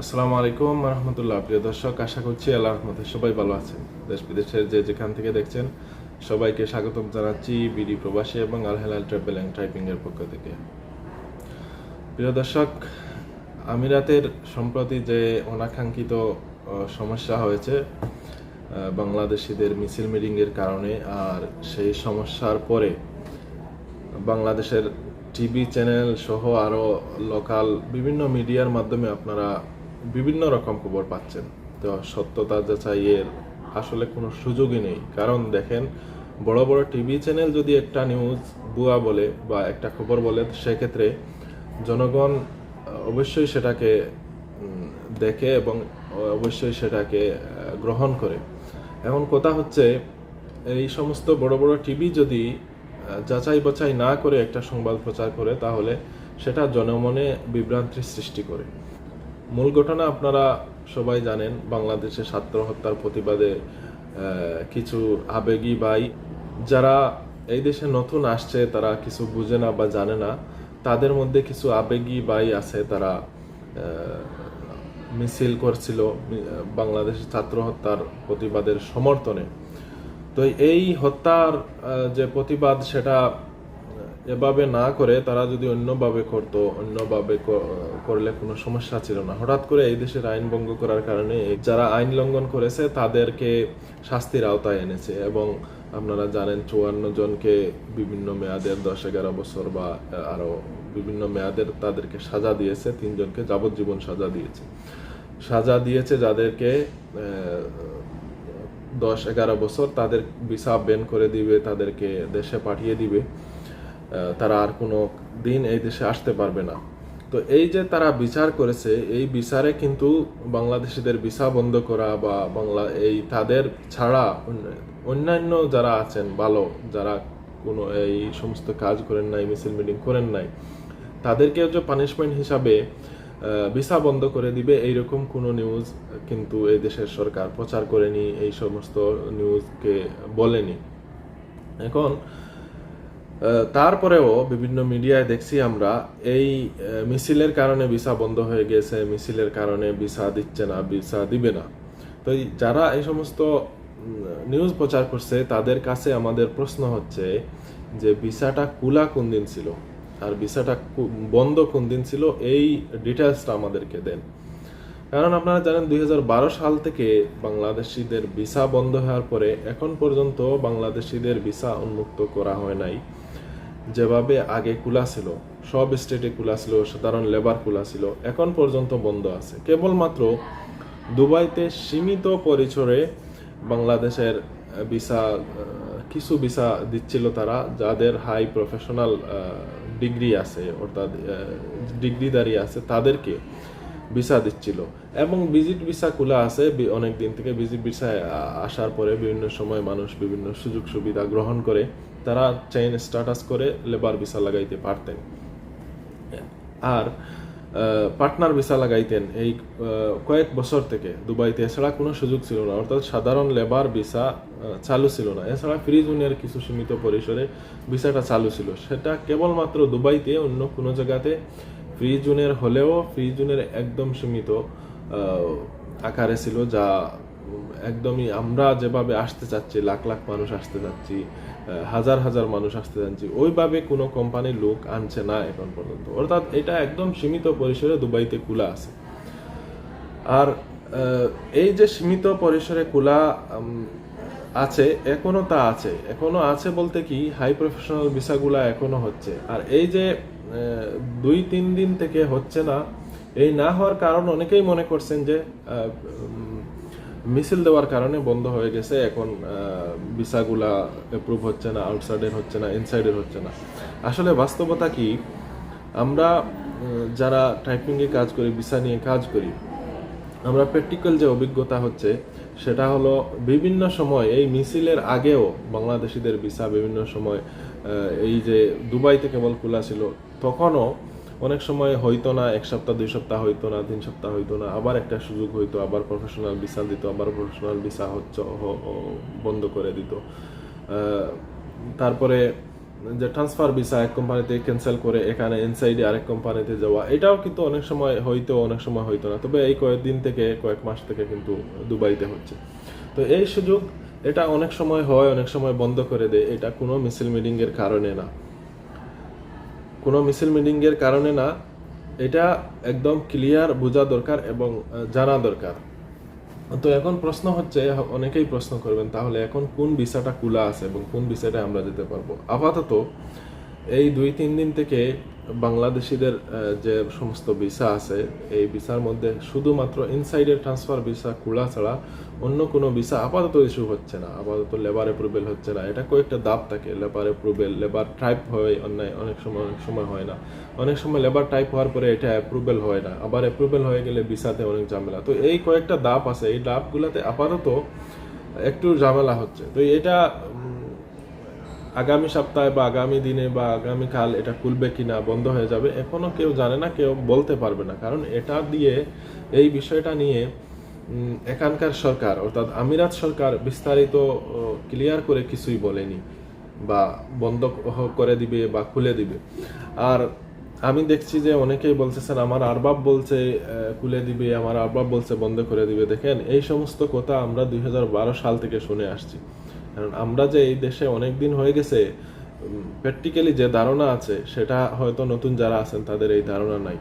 আসসালামু আলাইকুম রহমতুল্লাহ। প্রিয় দর্শক, আশা করছি আল্লাহ রহমতে সবাই ভালো আছেন। দেশ বিদেশের যে যেখান থেকে দেখছেন, সবাইকে স্বাগতম জানাচ্ছি বিডি প্রবাসী এবং Al Helal travel and typing এর পক্ষ থেকে। প্রিয় দর্শক, আমিরাতের সম্প্রতি যে অনাকাঙ্ক্ষিত সমস্যা হয়েছে বাংলাদেশিদের মিছিল মিটিংয়ের কারণে, আর সেই সমস্যার পরে বাংলাদেশের টিভি চ্যানেল সহ আরও লোকাল বিভিন্ন মিডিয়ার মাধ্যমে আপনারা বিভিন্ন রকম খবর পাচ্ছেন। তো সত্যতা যাচাইয়ের আসলে কোনো সুযোগই নেই। কারণ দেখেন, বড় বড় টিভি চ্যানেল যদি একটা নিউজ বুয়া বলে বা একটা খবর বলে সেক্ষেত্রে জনগণ অবশ্যই সেটাকে দেখে এবং অবশ্যই সেটাকে গ্রহণ করে। এখন কথা হচ্ছে, এই সমস্ত বড় বড় টিভি যদি যাচাই বাছাই না করে একটা সংবাদ প্রচার করে, তাহলে সেটা জনমনে বিভ্রান্তির সৃষ্টি করে। মূল ঘটনা আপনারা সবাই জানেন, বাংলাদেশে ছাত্র হত্যার প্রতিবাদে কিছু আবেগী ভাই যারা এই দেশে নতুন আসছে, তারা কিছু বুঝে না বা জানে না, তাদের মধ্যে কিছু আবেগী ভাই আছে তারা মিছিল করছিল বাংলাদেশের ছাত্র হত্যার প্রতিবাদের সমর্থনে। তো এই হত্যার যে প্রতিবাদ, সেটা এভাবে না করে তারা যদি অন্যভাবে করতো, অন্যভাবে করলে কোনো সমস্যা ছিল না। হঠাৎ করে এই দেশের আইন ভঙ্গ করার কারণে যারা আইন লঙ্ঘন করেছে তাদেরকে শাস্তির আওতায় এনেছে এবং আপনারা জানেন চুয়ান্ন জনকে বিভিন্ন মেয়াদের দশ এগারো বছর বা আরও বিভিন্ন মেয়াদের তাদেরকে সাজা দিয়েছে, তিনজনকে যাবজ্জীবন সাজা দিয়েছে। সাজা দিয়েছে যাদেরকে দশ এগারো বছর তাদের ভিসা বেন করে দিবে, তাদেরকে দেশে পাঠিয়ে দিবে। তারা আর কোনো দিন এই দেশে আসতে পারবে না। তো এই যে তারা বিচার করেছে, এই বিচারে কিন্তু বাংলাদেশিদের ভিসা বন্ধ করা বা বাংলা, এই তাদের ছাড়া অন্যান্য যারা আছেন, ভালো, যারা কোনো এই সমস্ত কাজ করেন নাই, মিছিল মিটিং করেন নাই, তাদেরকেও যে পানিশমেন্ট হিসাবে ভিসা বন্ধ করে দিবে, এইরকম কোনো নিউজ কিন্তু এই দেশের সরকার প্রচার করেনি, এই সমস্ত নিউজকে বলেনি। এখন তারপরেও বিভিন্ন মিডিয়ায় দেখছি আমরা, এই মিছিলের কারণে ভিসা বন্ধ হয়ে গেছে, মিছিলের কারণে ভিসা দিচ্ছে না, ভিসা দিবে না। তো যারা এই সমস্ত নিউজ প্রচার করছে, তাদের কাছে আমাদের প্রশ্ন হচ্ছে যে ভিসাটা কুলা কোন দিন ছিল? আর ভিসাটা বন্ধ কোন দিন ছিল? এই ডিটেলসটা আমাদেরকে দেন। কারণ আপনারা জানেন, দুই হাজার বারো সাল থেকে বাংলাদেশিদের ভিসা বন্ধ হওয়ার পরে এখন পর্যন্ত বাংলাদেশিদের ভিসা উন্মুক্ত করা হয় নাই। যেভাবে আগে খোলা ছিল, সব স্টেটে খোলা ছিল, সাধারণ লেবার খোলা ছিল, এখন পর্যন্ত বন্ধ আছে। কেবলমাত্র দুবাইতে সীমিত পরিচরে বাংলাদেশের ভিসা কিছু ভিসা দিচ্ছিল তারা, যাদের হাই প্রফেশনাল ডিগ্রি আছে, অর্থাৎ ডিগ্রিদারি আছে, তাদেরকে ভিসা দিচ্ছিল। এবং ভিজিট ভিসা খোলা আছে অনেক দিন থেকে ভিজিট ভিসা আসার পরে বিভিন্ন সময় মানুষ বিভিন্ন সুযোগ সুবিধা গ্রহণ করে, তারা চেইন স্ট্যাটাস করে লেবার ভিসা লাগাইতে পারতেন। আর পার্টনার ভিসা লাগাইতেন। এই কয়েক বছর থেকে দুবাইতে। এছাড়া কোনো সুযোগ ছিল না। অর্থাৎ সাধারণ লেবার ভিসা চালু ছিল না। এছাড়া ফ্রি জুনের কিছু সীমিত পরিসরে ভিসাটা চালু ছিল। সেটা কেবলমাত্র দুবাইতে, অন্য কোনো জায়গাতে ফ্রি জুনের হলেও ফ্রি জুনের একদম সীমিত আকারে ছিল যা একদমই আমরা যেভাবে আসতে চাচ্ছি, লাখ লাখ মানুষ আসতে চাচ্ছি হাজার হাজার মানুষ আসতে চাচ্ছি, ওইভাবে কোনো কোম্পানির লোক আনছে না এখন পর্যন্ত। অর্থাৎ এটা একদম সীমিত পরিসরে দুবাইতে খোলা আছে। আর এই যে সীমিত পরিসরে খোলা আছে, এখনও তা আছে। এখনও আছে বলতে কি হাই প্রফেশনাল ভিসাগুলা এখনও হচ্ছে। আর এই যে দুই, তিন দিন থেকে হচ্ছে না। এই না হওয়ার কারণ অনেকেই মনে করছেন যে মিছিল দেওয়ার কারণে বন্ধ হয়ে গেছে। এখন ভিসাগুলা অ্যাপ্রুভ হচ্ছে না আউটসাইডের হচ্ছে না ইনসাইডের হচ্ছে না। আসলে বাস্তবতা কি? আমরা যারা টাইপিংয়ে কাজ করি, ভিসা নিয়ে কাজ করি, আমরা প্র্যাকটিক্যাল যে অভিজ্ঞতা হচ্ছে সেটা হলো বিভিন্ন সময়, এই মিছিলের আগেও বাংলাদেশিদের ভিসা বিভিন্ন সময় এই যে দুবাইতে কেবল খোলা ছিল, তখনও অনেক সময় হইতো না, এক সপ্তাহ, দুই সপ্তাহ হইতো না, তিন সপ্তাহ হইতো না, আবার একটা সুযোগ হইতো, আবার প্রফেশনাল ভিসা দিত, আবার প্রফেশনাল ভিসা হচ্ছে বন্ধ করে দিত। তারপরে যে ট্রান্সফার ভিসা এক কোম্পানিতে ক্যান্সেল করে এখানে ইনসাইডে আরেক কোম্পানিতে যাওয়া, এটাও কিন্তু অনেক সময় হইতো অনেক সময় হইতো না। তবে এই কয়েকদিন থেকে, কয়েক মাস থেকে কিন্তু দুবাইতে হচ্ছে। তো এই সুযোগ, এটা অনেক সময় হয়, অনেক সময় বন্ধ করে দেয়। এটা কোনো মিছিল মিটিংয়ের কারণে না। কোনো মিছিল মিটিংয়ের কারণে না, এটা একদম ক্লিয়ার বোঝা দরকার এবং জানা দরকার। তো এখন প্রশ্ন হচ্ছে, অনেকেই প্রশ্ন করবেন, তাহলে এখন কোন ভিসাটা খোলা আছে এবং কোন ভিসাটা আমরা যেতে পারব? আপাতত এই দুই, তিন দিন থেকে বাংলাদেশিদের যে সমস্ত ভিসা আছে, এই ভিসার মধ্যে শুধুমাত্র ইনসাইডের ট্রান্সফার ভিসা খোলা ছাড়া অন্য কোনো ভিসা আপাতত ইস্যু হচ্ছে না। আপাতত লেবার অ্যাপ্রুভেল হচ্ছে না। এটা কয়েকটা দাব থাকে লেবার অ্যাপ্রুভেল লেবার টাইপ হয়, অন্যায়, অনেক সময় অনেক সময় হয় না। অনেক সময় লেবার টাইপ হওয়ার পরে এটা অ্যাপ্রুভেল হয় না। আবার অ্যাপ্রুভেল হয়ে গেলে ভিসাতে অনেক ঝামেলা। তো এই কয়েকটা দাপ আছে। এই দাপগুলোতে আপাতত একটু ঝামেলা হচ্ছে। তো এটা আগামী সপ্তাহে বা আগামী দিনে বা আগামী কাল এটা খুলবে কিনা, বন্ধ হয়ে যাবে, এখনও কেউ জানে না, কেউ বলতে পারবে না। কারণ এটা দিয়ে এই বিষয়টা নিয়ে এখানকার সরকার, অর্থাৎ আমিরাত সরকার বিস্তারিত ক্লিয়ার করে কিছুই বলেনি বা বন্ধ করে দিবে বা খুলে দিবে। আর আমি দেখছি যে অনেকেই বলতেছেন আমার আরবাব বলছে খুলে দিবে, আমার আরবাব বলছে বন্ধ করে দিবে। দেখেন, এই সমস্ত কথা আমরা দুই হাজার বারো সাল থেকে শুনে আসছি। কারণ আমরা যে এই দেশে অনেক দিন হয়ে গেছে প্র্যাকটিক্যালি যে ধারণা আছে, সেটা হয়তো নতুন যারা আছেন তাদের এই ধারণা নাই।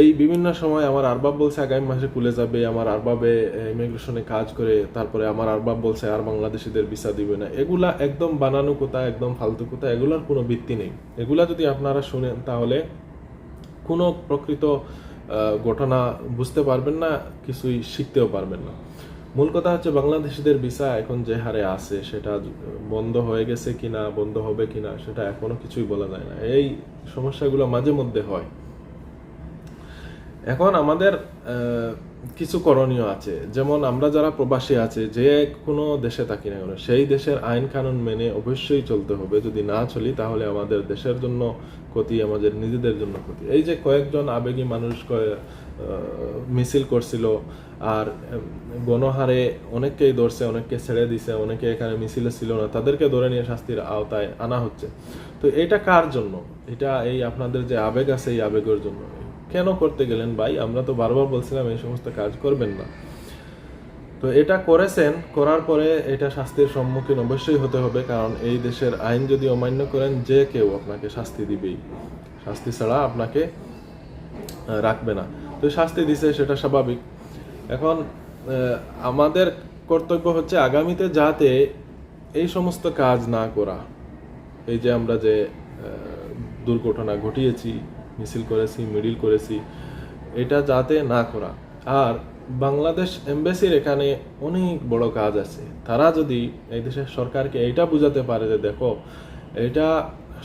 এই বিভিন্ন সময় আমার আরবাব বলছে আগামী মাসে খুলে যাবে, আমার আরবাবে ইমিগ্রেশনে কাজ করে, তারপরে আমার আরবাব বলছে আর বাংলাদেশিদের ভিসা দিবে না। এগুলা একদম বানানো কথা, একদম ফালতু কোথা, এগুলার কোনো ভিত্তি নেই। এগুলা যদি আপনারা শুনেন তাহলে কোনো প্রকৃত ঘটনা বুঝতে পারবেন না, কিছুই শিখতেও পারবেন না। মূল কথা হচ্ছে বাংলাদেশিদের ভিসা এখন যে হারে আছে, সেটা বন্ধ হয়ে গেছে কিনা, বন্ধ হবে কিনা, সেটা এখনও কিছুই বলা যায় না। এই সমস্যাগুলো মাঝে মধ্যে হয়। এখন আমাদের কিছু করণীয় আছে। যেমন আমরা যারা প্রবাসী আছে, যে কোনো দেশে থাকি না কেন, সেই দেশের আইন কানুন মেনে অবশ্যই চলতে হবে। যদি না চলি, তাহলে আমাদের দেশের জন্য ক্ষতি, আমাদের নিজেদের জন্য ক্ষতি। এই যে কয়েকজন আবেগী মানুষ মিছিল করছিল। আর গণহারে অনেককেই ধরছে, অনেককে ছেড়ে দিছে, অনেকে এখানে মিছিলে ছিল না। তাদেরকে ধরে নিয়ে শাস্তির আওতায় আনা হচ্ছে। তো এটা কার জন্য? এটা এই আপনাদের যে আবেগ আছে, এই আবেগের জন্য। কেন করতে গেলেন ভাই? আমরা তো বারবার বলছিলাম, এই সমস্ত কাজ করবেন না। তো এটা করেছেন, করার পরে এটা শাস্তির সম্মুখীন অবশ্যই হতে হবে, কারণ এই দেশের আইন যদি অমান্য করেন, যে কেউ আপনাকে শাস্তি দিবেই। শাস্তি ছাড়া আপনাকে রাখবে না। তো শাস্তি দিছে, সেটা স্বাভাবিক। এখন আমাদের কর্তব্য হচ্ছে আগামীতে যাতে এই সমস্ত কাজ না করা। এই যে আমরা যে দুর্ঘটনা ঘটিয়েছি, মিছিল করেছি, মিডিল করেছি, এটা যাতে না করা। আর বাংলাদেশ এমবাসির এখানে অনেক বড় কাজ আছে। তারা যদি এই দেশের সরকারকে এইটা বুঝাতে পারে যে, দেখো, এটা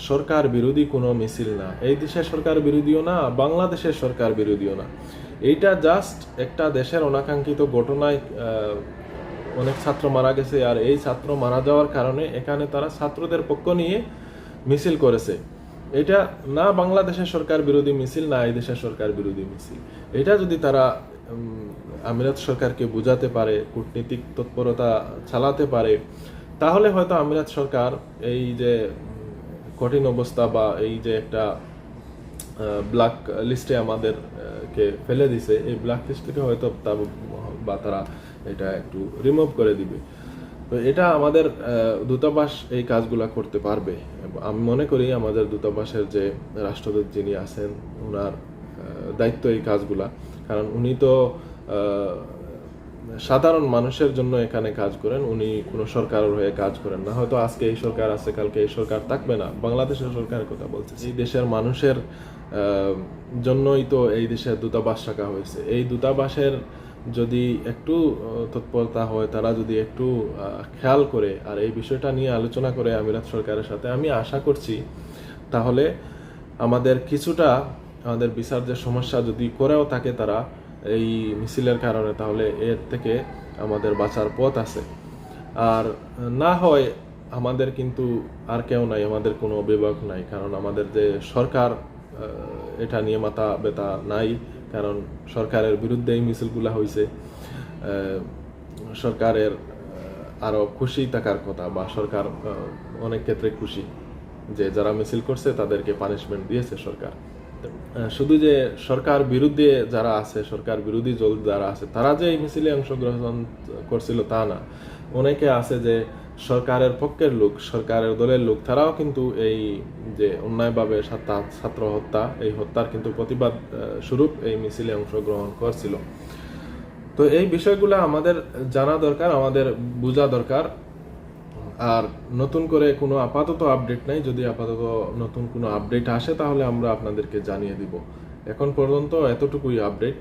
সরকার বিরোধী কোনো মিছিল না। এই দেশের সরকার বিরোধীও না, বাংলাদেশের সরকার বিরোধীও না। এইটা জাস্ট একটা দেশের অনাকাঙ্ক্ষিত ঘটনায় অনেক ছাত্র মারা গেছে আর এই ছাত্র মারা যাওয়ার কারণে এখানে তারা ছাত্রদের পক্ষ নিয়ে মিছিল করেছে। এটা না বাংলাদেশের সরকার বিরোধী মিছিল, না এই দেশের সরকার বিরোধী মিছিল। এটা যদি তারা আমিরাত সরকারকে বুঝাতে পারে, কূটনীতিক তৎপরতা চালাতে পারে, তাহলে হয়তো আমিরাত সরকার এই যে কঠিন অবস্থা বা এই যে একটা ব্ল্যাক লিস্টে আমাদেরকে ফেলে দিছে, এই ব্ল্যাক লিস্ট থেকে হয়তো বা তারা এটা একটু রিমুভ করে দিবে। তো এটা আমাদের দূতাবাস এই কাজগুলা করতে পারবে। আমি মনে করি আমাদের দূতাবাসের যে রাষ্ট্রদূত যিনি আছেন ওনার দায়িত্ব এই কাজগুলা। কারণ উনি তো সাধারণ মানুষের জন্য এখানে কাজ করেন, উনি কোনো সরকারের হয়ে কাজ করেন না। হয়তো আজকে এই সরকার আছে, কালকে এই সরকার থাকবে না। বাংলাদেশের সরকারের কথা বলছে এই দেশের মানুষের জন্যই তো এই দেশের দূতাবাস রাখা হয়েছে। এই দূতাবাসের যদি একটু তৎপরতা হয়, তারা যদি একটু খেয়াল করে আর এই বিষয়টা নিয়ে আলোচনা করে আমিরাত সরকারের সাথে, আমি আশা করছি তাহলে আমাদের কিছুটা আমাদের বিচার যে সমস্যা যদি করেও থাকে তারা এই মিছিলের কারণে তাহলে এর থেকে আমাদের বাঁচার পথ আছে। আর না হয় আমাদের কিন্তু আর কেউ নাই আমাদের কোনো অভিভাবক নাই কারণ আমাদের যে সরকার এটা নিয়ে মাথা ব্যথা নাই কারণ সরকারের বিরুদ্ধে এই মিছিলগুলা হয়েছে সরকারের আহ, আরও খুশি থাকার কথা বা সরকার অনেক ক্ষেত্রে খুশি যে যারা মিছিল করছে তাদেরকে পানিশমেন্ট দিয়েছে সরকার। শুধু যে সরকার বিরুদ্ধে যারা আছে, সরকার বিরোধী দল যারা আছে, তারা যে এই মিছিলে অংশগ্রহণ করছিল তা না। অনেকে আছে যে সরকারের পক্ষের লোক, সরকারের দলের লোক, তারাও কিন্তু এই যে অন্যায়ভাবে ছাত্র হত্যা, এই হত্যার কিন্তু প্রতিবাদ স্বরূপ এই মিছিলে অংশগ্রহণ করছিল। তো এই বিষয়গুলো আমাদের জানা দরকার, আমাদের বোঝা দরকার। আর নতুন করে কোনো আপাতত আপডেট নাই। যদি আপাতত নতুন কোনো আপডেট আসে, তাহলে আমরা আপনাদেরকে জানিয়ে দিব। এখন পর্যন্ত এতটুকুই আপডেট